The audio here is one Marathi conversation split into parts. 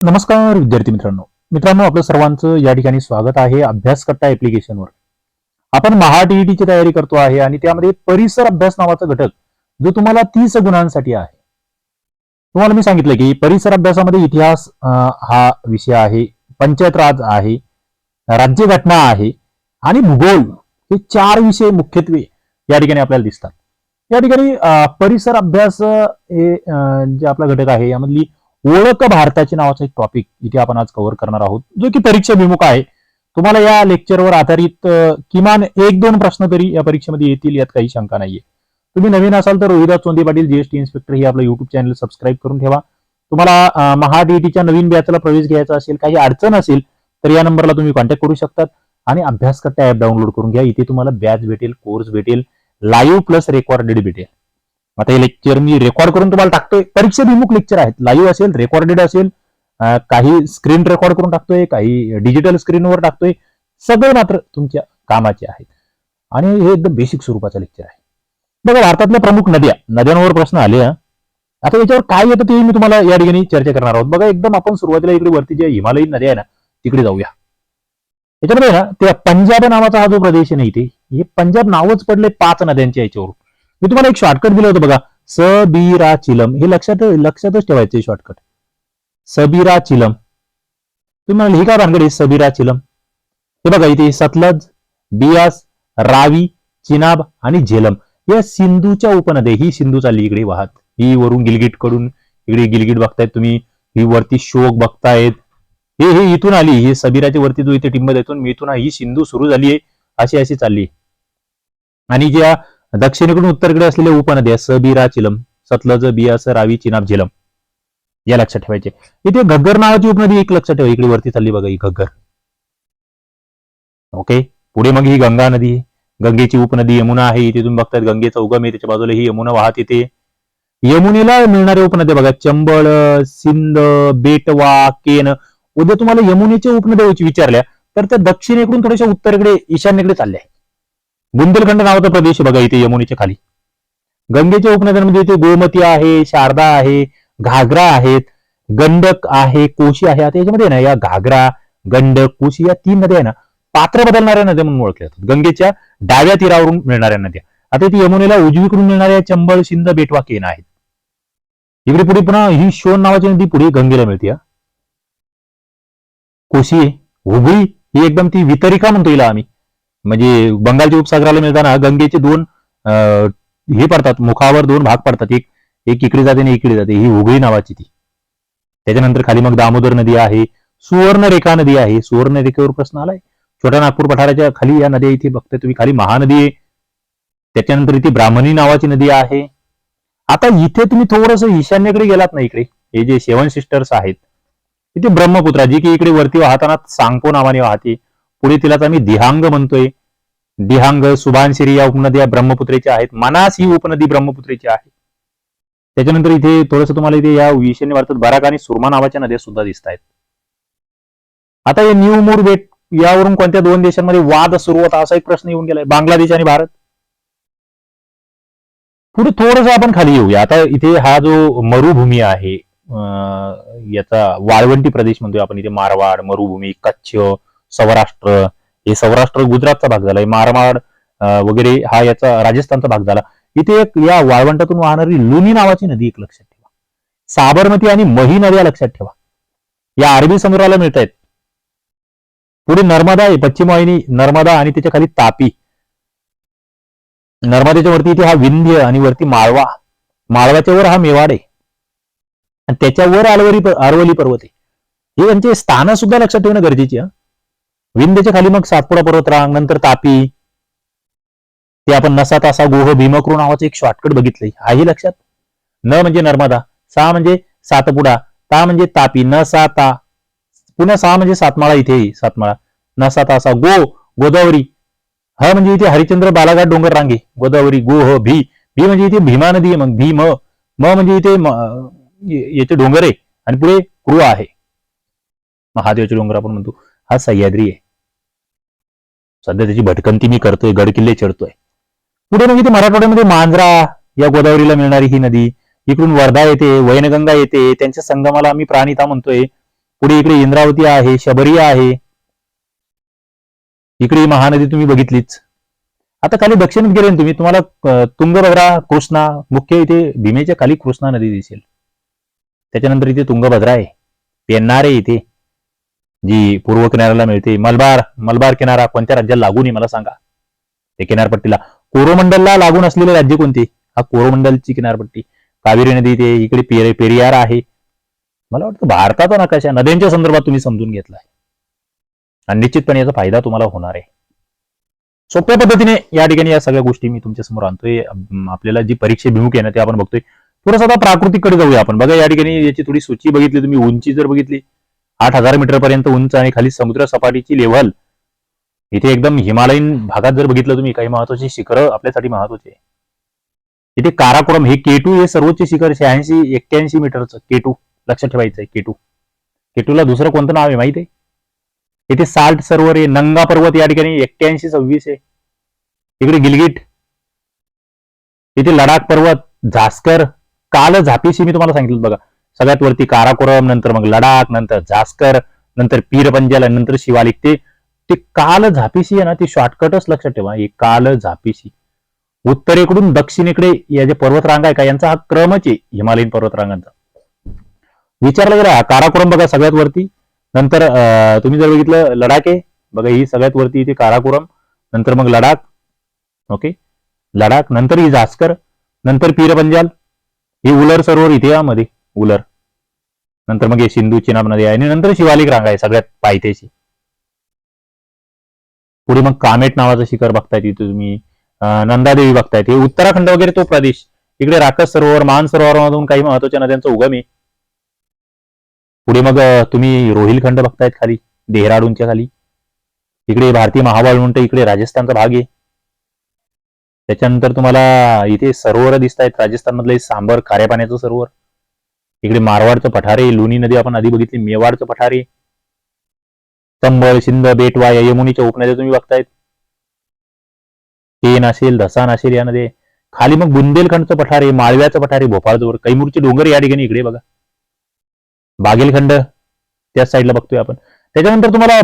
नमस्कार विद्यार्थी मित्रांनो. मित्रांनो आपलं सर्वांचं या ठिकाणी स्वागत आहे अभ्यास कट्टा ऍप्लिकेशनवर आपण महा टीईटीची तयारी करतो आहे आणि त्यामध्ये परिसर अभ्यास नावाचा घटक जो तुम्हाला तीस गुणांसाठी आहे. तुम्हाला मी सांगितलं की परिसर अभ्यासामध्ये इतिहास हा विषय आहे पंचायत राज आहे राज्यघटना आहे आणि भूगोल हे चार विषय मुख्यत्वे या ठिकाणी आपल्याला दिसतात. या ठिकाणी परिसर अभ्यास हे जे आपला घटक आहे यामधली ओळख भारताची नावाचा एक टॉपिक इथे आपण आज कव्हर करणार आहोत जो की परीक्षा विमुख आहे. तुम्हाला या लेक्चरवर आधारित किमान एक दोन प्रश्न तरी या परीक्षेमध्ये येतील यात काही शंका नाहीये. तुम्ही नवीन असाल तर रोहिदास चोंदे पाटील जीएसटी इन्स्पेक्टर हे आपलं युट्यूब चॅनल सबस्क्राईब करून ठेवा. तुम्हाला अ, च्या नवीन बॅचला प्रवेश घ्यायचा असेल काही अडचण असेल तर या नंबरला तुम्ही कॉन्टॅक्ट करू शकतात. आणि अभ्यास करता ऍप डाउनलोड करून घ्या. इथे तुम्हाला बॅच भेटेल कोर्स भेटेल लाईव्ह प्लस रेकॉर्डेड भेटेल. आता हे लेक्चर मी रेकॉर्ड करून तुम्हाला टाकतोय. परीक्षेभिमुख लेक्चर आहेत. लाईव्ह असेल रेकॉर्डेड असेल काही स्क्रीन रेकॉर्ड करून टाकतोय काही डिजिटल स्क्रीनवर टाकतोय. सगळे मात्र तुमच्या कामाचे आहेत. आणि हे एकदम बेसिक स्वरूपाचं लेक्चर आहे. बघा भारतातल्या प्रमुख नद्या नद्यांवर प्रश्न आले आता याच्यावर काय येतं ते मी तुम्हाला या ठिकाणी चर्चा करणार आहोत. बघा एकदम आपण सुरुवातीला इकडे वरती जे हिमालयीन नद्या आहे ना तिकडे जाऊया. याच्यामध्ये ना त्या पंजाब नावाचा हा जो प्रदेश आहे ना इथे हे पंजाब नावच पडले पाच नद्यांच्या याच्यावर मी तुम्हाला एक शॉर्टकट दिलं होतं बघा. सबीरा चिलम. हे लक्षात लक्षातच ठेवायचं शॉर्टकट सबीरा चिलम. तुम्ही म्हणाल हे काय भानगड आहे? सबीरा चिलम. हे बघा इथे सतलज बियास रावी चिनाब आणि झेलम. या सिंधूच्या उपनद्या ही सिंधू चालली इकडे वाहत. ही वरून गिलगिटकडून इकडे गिलगिट बघतायत तुम्ही. ही वरती शोक बघतायत. हे हे इथून आली. हे सबीराच्या वरती जो इथे टिंब देतो मी इथून ही सिंधू सुरू झाली आहे. अशी अशी चालली आणि ज्या दक्षिणेकडून उत्तरेकडे असलेल्या उपनद्या सबीरा चिलम. सतलज बियास रावी चिनाब झिलम. या लक्षात ठेवायचे. इथे घग्गर नावाची उपनदी एक लक्षात ठेवा. इकडे वरती चालली बघा ही घग्गर. ओके? पुढे मग ही गंगा नदी. गंगेची उपनदी यमुना आहे. इथे तुम्ही बघतात गंगेचा उगम आहे. त्याच्या बाजूला ही यमुना वाहत येते. यमुनेला मिळणाऱ्या उपनद्या बघा. चंबळ सिंध बेटवा केन. उद्या तुम्हाला यमुनेच्या उपनद्या विचारल्या तर त्या दक्षिणेकडून थोड्याशा उत्तरेकडे ईशान्येकडे चालल्या बुंदेलखंड नावाचा प्रदेश बघा इथे यमुनेच्या खाली. गंगेच्या उपनद्यांमध्ये इथे गोमती आहे शारदा आहे घागरा आहेत गंडक आहे कोशी आहे. आता याच्यामध्ये ना या घागरा गंडक कोशी या तीन नद्या आहे ना पात्र बदलणाऱ्या नद्या म्हणून ओळखल्या जातात. गंगेच्या डाव्या तीरावरून मिळणाऱ्या नद्या. आता इथे यमुनेला उजवीकडून मिळणाऱ्या चंबळ शिंद बेटवा केन आहेत. इकडे पुढे पुन्हा ही शोन नावाची नदी पुढे गंगेला मिळते कोशी हुबळी हुगळी ही एकदम ती वितरिका म्हणतो हिला आम्ही. म्हणजे बंगालच्या उपसागराला मिळताना गंगेचे दोन अं, हे पडतात मुखावर दोन भाग पडतात. एक एक इकडे जाते आणि इकडे जाते. ही हुगळी नावाची ती. त्याच्यानंतर खाली मग दामोदर नदी आहे सुवर्णरेखा नदी आहे. सुवर्णरेखेवर प्रश्न आलाय. छोट्या नागपूर पठाराच्या खाली या नद्या इथे बघते तुम्ही. खाली महानदी आहे. त्याच्यानंतर इथे ब्राह्मणी नावाची नदी आहे. आता इथे तुम्ही थोडस ईशान्येकडे गेलात ना इकडे. हे जे सेवन सिस्टर्स आहेत इथे ब्रह्मपुत्रा जी की इकडे वरती वाहताना सांगपो नावाने वाहते. पुढे तिलाच आम्ही दिहांग म्हणतोय. दिहांग सुभानशिरी या उपनद्या ब्रह्मपुत्रेच्या आहेत. मनास ही उपनदी ब्रह्मपुत्रेची आहे. त्याच्यानंतर इथे थोडस तुम्हाला इथे या ईशान्य भारतात बराक आणि सुरमा नावाच्या नद्या सुद्धा दिसत आहेत आता हे न्यू मूर बेट यावरून कोणत्या दोन देशांमध्ये वाद सुरू होता असा एक प्रश्न येऊन गेलाय. बांगलादेश आणि भारत. पुढे थोडस आपण खाली येऊया. आता इथे हा जो मरुभूमी आहे अं, याचा वाळवंटी प्रदेश म्हणतोय आपण. इथे मारवाड मरुभूमी कच्छ सौराष्ट्र हे सौराष्ट्र गुजरातचा भाग झाला हे मारवाड वगैरे हा याचा राजस्थानचा भाग झाला. इथे एक या वाळवंटातून वाहणारी लुनी नावाची नदी एक लक्षात ठेवा. साबरमती आणि मही नद्या लक्षात ठेवा. या अरबी समुद्राला मिळत आहेत पुढे नर्मदा आहे पश्चिम वाहिनी नर्मदा आणि त्याच्याखाली तापी. नर्मदेच्या वरती इथे हा विंध्य आणि वरती माळवा. माळवाच्या वर हा मेवाड आहे. आणि त्याच्यावर अलवरी अरवली पर्वत आहे. हे यांचे स्थान सुद्धा लक्षात ठेवणं गरजेची आहे विंध्यच्या खाली मग सातपुडा पर्वतरांग नंतर तापी. ते आपण नसा तासा गोह भीमक्रू नावाचं एक शॉर्टकट बघितलंय. हाही लक्षात? न म्हणजे नर्मदा सा म्हणजे सातपुडा ता म्हणजे तापी न सा ता. पुन्हा सहा म्हणजे सातमाळा इथे सातमाळा. न सा तासा गो गोदावरी. ह म्हणजे इथे हरिचंद्र बालाघाट डोंगर रांगे. गोदावरी गो ह भी. भी म्हणजे इथे भीमा नदी आहे मग. भीम म म्हणजे इथे याचे डोंगर आहे. आणि पुढे कृ आहे. महादेवाचे डोंगर आपण म्हणतो. हा सह्याद्री आहे. सध्या त्याची भटकंती मी करतोय गड किल्ले चढतोय. पुढे मग इथे मराठवाड्यामध्ये मांजरा या गोदावरीला मिळणारी ही नदी इकडून वर्धा येते वैनगंगा येते त्यांच्या संगमाला आम्ही प्राणिता म्हणतोय. पुढे इकडे इंद्रावती आहे शबरी आहे. इकडे महानदी तुम्ही बघितलीच. आता खाली दक्षिणेत गेले ना तुम्ही तुम्हाला तुंगभद्रा कृष्णा मुख्य इथे भीमेच्या खाली कृष्णा नदी दिसेल. त्याच्यानंतर इथे तुंगभद्रा आहे. पेन्नार आहे इथे. जी पूर्व किनाऱ्याला मिळते. मलबार मलबार किनारा कोणत्या राज्याला लागून आहे मला सांगा. ते किनारपट्टीला. कोरोमंडलला लागून असलेले राज्य कोणते? हा कोरोमंडलची किनारपट्टी. कावेरी नदी ते इकडे पेरे पेरियार आहे. मला वाटतं भारताचा नकाशा नद्यांच्या संदर्भात तुम्ही समजून घेतला आहे आणि निश्चितपणे याचा फायदा तुम्हाला होणार आहे. सोप्या पद्धतीने या ठिकाणी या सगळ्या गोष्टी मी तुमच्यासमोर आणतोय. आपल्याला जी परीक्षेभिमुख आहे ना ते आपण बघतोय. थोडंसं आता प्राकृतिककडे जाऊया आपण. बघा या ठिकाणी याची थोडी सूची बघितली तुम्ही उंची जर बघितली आठ हजार मीटर पर्यंत उंच आणि खाली समुद्र सपाटीची लेव्हल इथे एकदम हिमालयीन भागात जर बघितलं तुम्ही काही महत्वाची शिखरं आपल्यासाठी महत्वाची आहे. इथे काराकोरम हे केटू हे सर्वोच्च शिखर शहाऐंशी एक्क्याऐंशी मीटरचं केटू लक्षात ठेवायचं आहे केटू केटूला दुसरं कोणतं नाव आहे माहिती आहे? इथे साल्ट सरोवर आहे नंगा पर्वत या ठिकाणी एक्क्याऐंशी सव्वीस आहे. इकडे गिलगिट. इथे लडाख पर्वत झास्कर काल झापीशी मी तुम्हाला सांगितलं बघा. सगळ्यात वरती काराकोरम नंतर मग लडाख नंतर झास्कर नंतर पीरपंजाल आणि नंतर शिवालिक. ते ते काल झापीशी आहे ना ती शॉर्टकटच लक्षात ठेवा. हे काल झापीशी. उत्तरेकडून दक्षिणेकडे या जे पर्वतरांगा आहे का यांचा हा क्रमच आहे हिमालयीन पर्वतरांगांचा. विचारला गेला काराकोरम बघा सगळ्यात वरती. नंतर अं, तुम्ही जर बघितलं लडाख आहे. बघा ही सगळ्यात वरती इथे काराकोरम नंतर मग लडाख. ओके? लडाख नंतर ही झास्कर नंतर पीरपंजाल हे ही उलर सरोवर इथे यामध्ये उलर. नंतर मग हे सिंधू चिनाब नदी आहे आणि नंतर शिवालिक रांग आहे सगळ्यात पायथ्याची पुढे मग कामेट नावाचं शिखर बघतायत इथे तुम्ही. नंदादेवी बघतायत हे उत्तराखंड वगैरे तो प्रदेश. इकडे राकस सरोवर मान सरोवरामधून काही महत्त्वाच्या नद्यांचा उगम आहे. पुढे मग तुम्ही रोहिलखंड बघतायत खाली. देहराडूनच्या खाली. इकडे भारतीय महाबळ म्हणतो इकडे राजस्थानचा भाग आहे. त्याच्यानंतर तुम्हाला इथे सरोवर दिसत आहेत राजस्थानमधले सांबर खाऱ्या पाण्याचं सरोवर. इकडे मारवाडचं पठारे लोणी नदी आपण आधी बघितली मेवाडचं पठारे संबळ सिंध बेटवा या यमुनीच्या उपनद्या तुम्ही बघतायत. केन असेल धसान असेल या नदी खाली मग बुंदेलखंडचं पठारे माळव्याचं पठारे भोपाळजवळ. कैमूरचे डोंगर या ठिकाणी इकडे बघा. बागेलखंड त्याच साईडला बघतोय आपण. त्याच्यानंतर तुम्हाला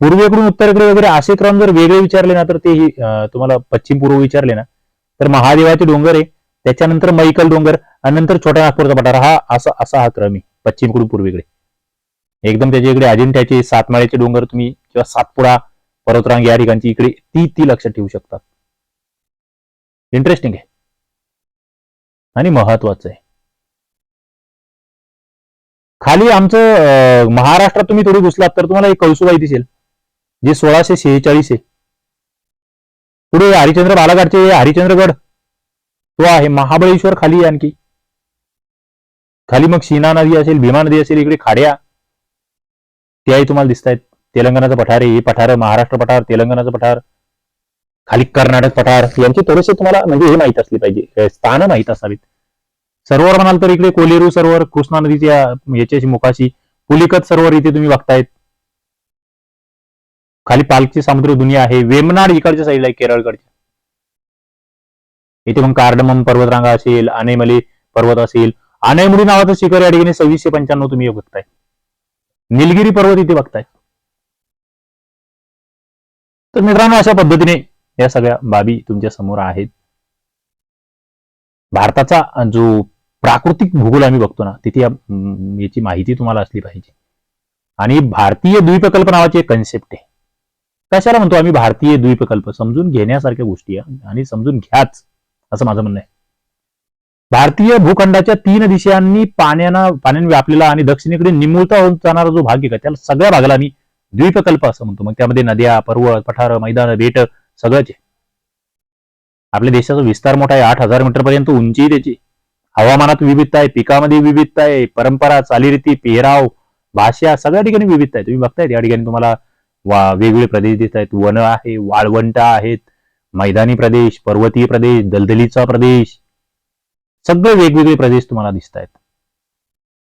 पूर्वेकडून उत्तरेकडे वगैरे असे क्रम जर वेगळे विचारले ना तर ते ही, तुम्हाला पश्चिम पूर्व विचारले ना तर महादेवाचे डोंगर आहे. त्याच्यानंतर मैकल डोंगर आणि नंतर छोटा नागपूरचा पठार हा असा असा हा क्रम आहे. पश्चिमकडून पूर्वेकडे. एकदम त्याच्या इकडे अजिंठ्याचे सातमाळ्याचे डोंगर तुम्ही किंवा सातपुडा पर्वतरांग या ठिकाणची इकडे ती ती लक्षात ठेवू शकतात. इंटरेस्टिंग आहे. आणि महत्वाचं आहे. खाली आमचं महाराष्ट्रात तुम्ही थोडी घुसलात तर तुम्हाला एक कळसुबाई दिसेल. जे सोळाशे शेहेचाळीस आहे. पुढे हरिचंद्र बालाघाटचे हरिचंद्रगड तो आहे महाबळेश्वर खाली आणखी. खाली मग शिना नदी असेल भीमा नदी असेल इकडे खाड्या. त्याही तुम्हाला दिसत आहेत तेलंगणाचं पठार हे पठार महाराष्ट्र पठार तेलंगणाचं पठार खाली कर्नाटक पठार यांचे थोडेसे तुम्हाला म्हणजे हे माहीत असली पाहिजे. स्थान स्थानं माहीत असावीत. सरोवर म्हणाल तर इकडे कोलेरू सरोवर कृष्णा नदीच्या याच्याशी मुखाशी पुलिकत सरोवर इथे तुम्ही बघतायत. खाली पालची समुद्र दुनिया आहे. वेमनाड इकडच्या साईडला आहे केरळकडच्या. इथे मग कार्डमम पर्वतरांगा असेल आनेमली पर्वत असेल. अनेमुडी नावाचं शिखर या ठिकाणी सव्वीसशे पंच्याण्णव तुम्ही बघताय. निलगिरी पर्वत इथे बघताय. तर मित्रांनो अशा पद्धतीने या सगळ्या बाबी तुमच्यासमोर आहेत. भारताचा जो प्राकृतिक भूगोल आम्ही बघतो ना तिथे याची माहिती तुम्हाला असली पाहिजे. आणि भारतीय द्वीपकल्प नावाची एक कन्सेप्ट आहे. कशाला म्हणतो आम्ही भारतीय द्वीपकल्प? समजून घेण्यासारख्या गोष्टी आहे आणि समजून घ्याच. असं माझं म्हणणं आहे. भारतीय भूखंडाच्या तीन दिशांनी पाण्यानं पाण्याने व्यापलेला आणि दक्षिणेकडे निमुळता होऊन जाणारा जो भाग आहे का त्याला सगळ्या भागाला मी द्वीपकल्प असं म्हणतो. मग त्यामध्ये नद्या पर्वत पठार मैदान बेट सगळंच आहे. आपल्या देशाचा विस्तार मोठा आहे. आठ हजार मीटर पर्यंत उंची त्याची. हवामानात विविधता आहे पिकामध्ये विविधता आहे परंपरा चालीरीती पेहराव भाषा सगळ्या ठिकाणी विविधता आहे. तुम्ही बघतायत या ठिकाणी तुम्हाला वा वेगवेगळे प्रदेश दिसत आहेत. वन आहे वाळवंट आहेत मैदानी प्रदेश पर्वतीय प्रदेश दलदलीचा प्रदेश सगळे वेगवेगळे प्रदेश तुम्हाला दिसत आहेत.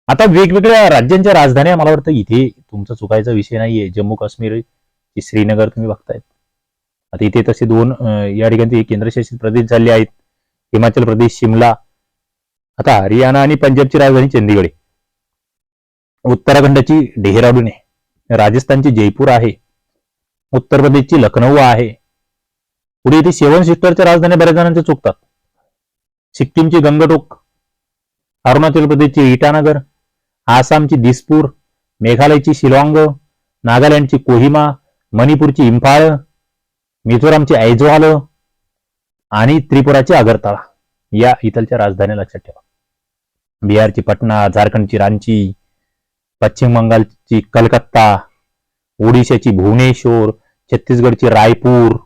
आता वेगवेगळ्या राज्यांच्या राजधान्या मला वाटतं इथे तुमचा चुकायचा विषय नाहीये. जम्मू काश्मीर श्रीनगर तुम्ही बघतायत. आता इथे तसे दोन या ठिकाणी केंद्रशासित प्रदेश झाले आहेत. हिमाचल प्रदेश शिमला. आता हरियाणा आणि पंजाबची राजधानी चंदीगड आहे. उत्तराखंडची डेहराडून आहे. राजस्थानची जयपूर आहे. उत्तर प्रदेशची लखनौ आहे. पुढे येथे सेवन सिस्टरच्या राजधानी बऱ्याच जणांच्या चुकतात. सिक्कीमची गंगटोक अरुणाचल प्रदेशची इटानगर आसामची दिसपूर मेघालयची शिलाँग नागालँडची कोहिमा मणिपूरची इम्फाळ मिझोरामची ऐजवाल आणि त्रिपुराची आगरताळा या इथलच्या राजधानी लक्षात ठेवा. बिहारची पटना झारखंडची रांची पश्चिम बंगालची कलकत्ता ओडिशाची भुवनेश्वर छत्तीसगडची रायपूर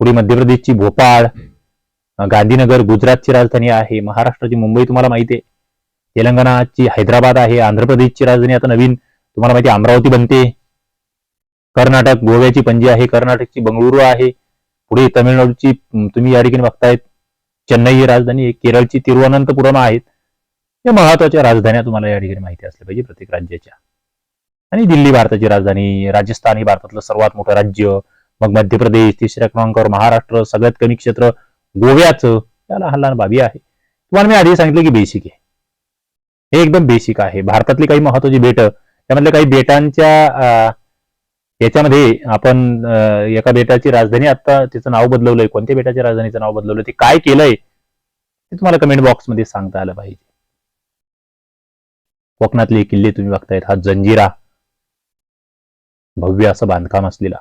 पुढे मध्य प्रदेशची भोपाळ गांधीनगर गुजरातची राजधानी आहे महाराष्ट्राची मुंबई तुम्हाला माहिती आहे. तेलंगणाची हैदराबाद आहे आंध्र प्रदेशची राजधानी आता नवीन तुम्हाला माहिती अमरावती बनते. कर्नाटक गोव्याची पणजी आहे कर्नाटकची बंगळुरू आहे. पुढे तमिळनाडूची तुम्ही या ठिकाणी बघतायत. चेन्नई ही राजधानी आहे केरळची तिरुवनंतपुरम आहेत. या महत्त्वाच्या राजधान्या तुम्हाला या ठिकाणी माहिती असल्या पाहिजे प्रत्येक राज्याच्या. आणि दिल्ली भारताची राजधानी राजस्थान ही भारतातलं सर्वात मोठं राज्य. मग मध्य प्रदेश तिसऱ्या क्रमांकावर महाराष्ट्र सगळ्यात कमी क्षेत्र गोव्याचं या लहान लहान बाबी आहे. तुम्हाला मी आधी सांगितलं की बेसिक आहे. हे एकदम बेसिक आहे. भारतातली काही महत्वाची बेट त्यामधल्या काही बेटांच्या याच्यामध्ये आपण एका बेटाची राजधानी आता तिचं नाव बदलवलंय. कोणत्या बेटाच्या राजधानीचं नाव बदलवलंय? ते काय केलंय? ते तुम्हाला कमेंट बॉक्समध्ये सांगता आलं पाहिजे. कोकणातले किल्ले तुम्ही बघतायत. हा जंजिरा. भव्य असं बांधकाम असलेला.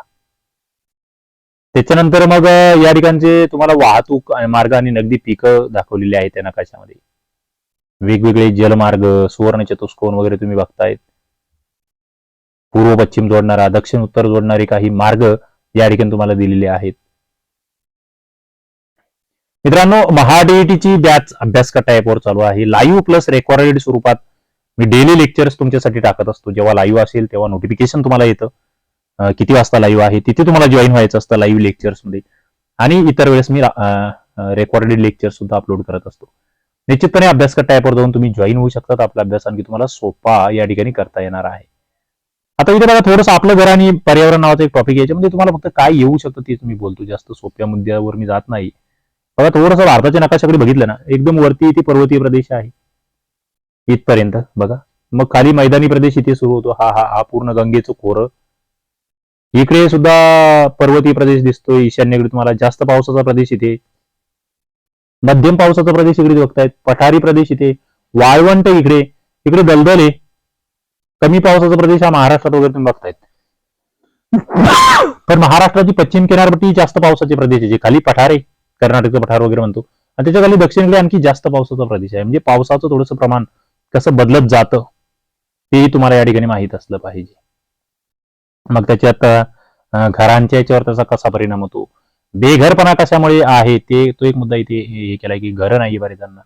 त्याच्यानंतर मग या ठिकाणचे तुम्हाला वाहतूक मार्ग आणि नगदी पिकं दाखवलेली आहेत त्या नकाशामध्ये वेगवेगळे जलमार्ग सुवर्ण चतुष्कोन वगैरे तुम्ही बघतायत. पूर्व पश्चिम जोडणारा दक्षिण उत्तर जोडणारे काही मार्ग या ठिकाणी तुम्हाला दिलेले आहेत. मित्रांनो महाडीईटीची बॅच अभ्यास कट्टा ॲपवर चालू आहे. लाईव्ह प्लस रेकॉर्डेड स्वरूपात मी डेली लेक्चर्स तुमच्यासाठी टाकत असतो. जेव्हा लाईव्ह असेल तेव्हा नोटिफिकेशन तुम्हाला येतं. किती वाजता लाईव्ह आहे? तिथे तुम्हाला जॉईन व्हायचं असतं लाईव्ह लेक्चर्समध्ये आणि इतर वेळेस मी रेकॉर्डेड लेक्चर सुद्धा अपलोड करत असतो. निश्चितपणे अभ्यास कट्टा ॲपवर जाऊन तुम्ही जॉईन होऊ शकतात. आपला अभ्यास आणखी तुम्हाला सोपा या ठिकाणी करता येणार आहे. आता इथे बघा थोडंसं आपलं घर आणि पर्यावरण नावाचा एक टॉपिक याच्यामध्ये तुम्हाला फक्त काय येऊ शकतं तेच मी बोलतो. जास्त सोप्या मुद्द्यावर मी जात नाही. बघा थोडंसं भारताच्या नकाशाकडे बघितलं ना एकदम वरती इथे पर्वतीय प्रदेश आहे. इथपर्यंत बघा. मग खाली मैदानी प्रदेश इथे सुरू होतो. हा हा हा पूर्ण गंगेचं खोरं इकडे सुद्धा पर्वतीय प्रदेश दिसतोय ईशान्येकडे तुम्हाला जास्त पावसाचा प्रदेश इथे. मध्यम पावसाचा प्रदेश इकडे बघतायत पठारी प्रदेश इथे वाळवंट इकडे इकडे दलदल आहे. कमी पावसाचा प्रदेश हा महाराष्ट्रात वगैरे तुम्ही बघतायत. पण महाराष्ट्राची पश्चिम किनारपट्टी जास्त पावसाचे प्रदेश आहे जे खाली पठार आहे कर्नाटकचं पठार वगैरे म्हणतो. आणि त्याच्याखाली दक्षिणेकडे आणखी जास्त पावसाचा प्रदेश आहे. म्हणजे पावसाचं थोडंसं प्रमाण कसं बदलत जातं तेही तुम्हाला या ठिकाणी माहीत असलं पाहिजे. मग त्याच्यात घरांच्या याच्यावर त्याचा कसा परिणाम होतो? बेघरपणा कशामुळे आहे? ते तो एक मुद्दा इथे हे केलाय की घरं नाही बरेचजणांना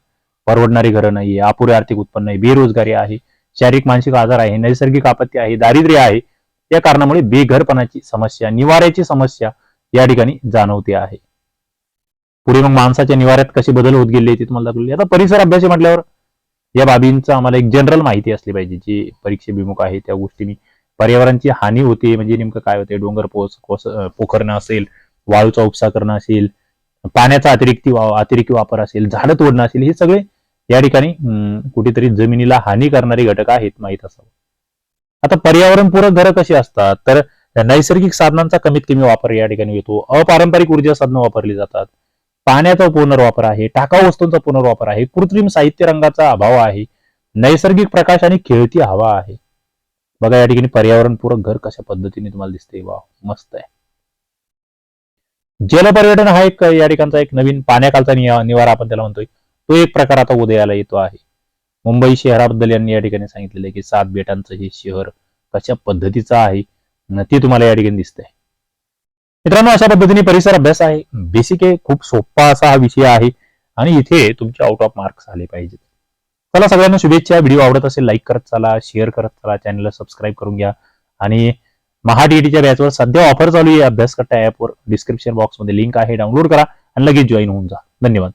परवडणारी घरं नाही अपुरे आर्थिक उत्पन्न आहे बेरोजगारी आहे शारीरिक मानसिक आजार आहे नैसर्गिक आपत्ती आहे दारिद्र्य आहे. या कारणामुळे बेघरपणाची समस्या निवाऱ्याची समस्या या ठिकाणी जाणवते आहे. पुढे मग माणसाच्या निवाऱ्यात कसे बदल होत गेले ते तुम्हाला दाखवले. आता परिसर अभ्यास म्हटल्यावर या बाबींचा आम्हाला एक जनरल माहिती असली पाहिजे जे परीक्षेभिमुख आहे त्या गोष्टींनी. पर्यावरणाची हानी होते म्हणजे नेमकं काय होते? डोंगर पोस पोखरणं असेल वाळूचा उपसा करणं असेल पाण्याचा अतिरिक्त अतिरिक्त वापर असेल झाडं तोडणं असेल हे सगळे या ठिकाणी कुठेतरी जमिनीला हानी करणारे घटक आहेत माहीत असावं. आता पर्यावरणपूरक घरं कशी असतात? तर नैसर्गिक साधनांचा कमीत कमी वापर या ठिकाणी येतो अपारंपरिक ऊर्जा साधनं वापरली जातात. पाण्याचा पुनर्वापर आहे टाकाऊ वस्तूंचा पुनर्वापर आहे कृत्रिम साहित्य रंगाचा अभाव आहे नैसर्गिक प्रकाश आणि खेळती हवा आहे. बघा या ठिकाणी पर्यावरणपूरक घर कशा पद्धतीने तुम्हाला दिसते वा मस्त आहे. जलपर्यटन हा एक या ठिकाणचा एक नवीन पाण्याखालचा निवारा आपण त्याला म्हणतोय. तो एक प्रकार आता उदयाला येतो आहे. मुंबई शहराबद्दल यांनी या ठिकाणी सांगितलेलं आहे की सात बेटांचं हे शहर कशा पद्धतीचं आहे न ते तुम्हाला या ठिकाणी दिसतंय. मित्रांनो अशा पद्धतीने परिसर अभ्यास आहे. बेसिक आहे खूप सोपा असा हा विषय आहे. आणि इथे तुमचे आउट ऑफ मार्क्स आले पाहिजेत. चला सगळ्यांना शुभेच्छा. व्हिडिओ आवडत असेल लाईक करत चला शेअर करत चला चॅनलला सबस्क्राईब करून घ्या. आणि महा टीईटीच्या बॅचवर सध्या ऑफर चालू आहे अभ्यास करता ऍपवर डिस्क्रिप्शन बॉक्समध्ये लिंक आहे डाउनलोड करा आणि लगेच जॉईन होऊन जा. धन्यवाद.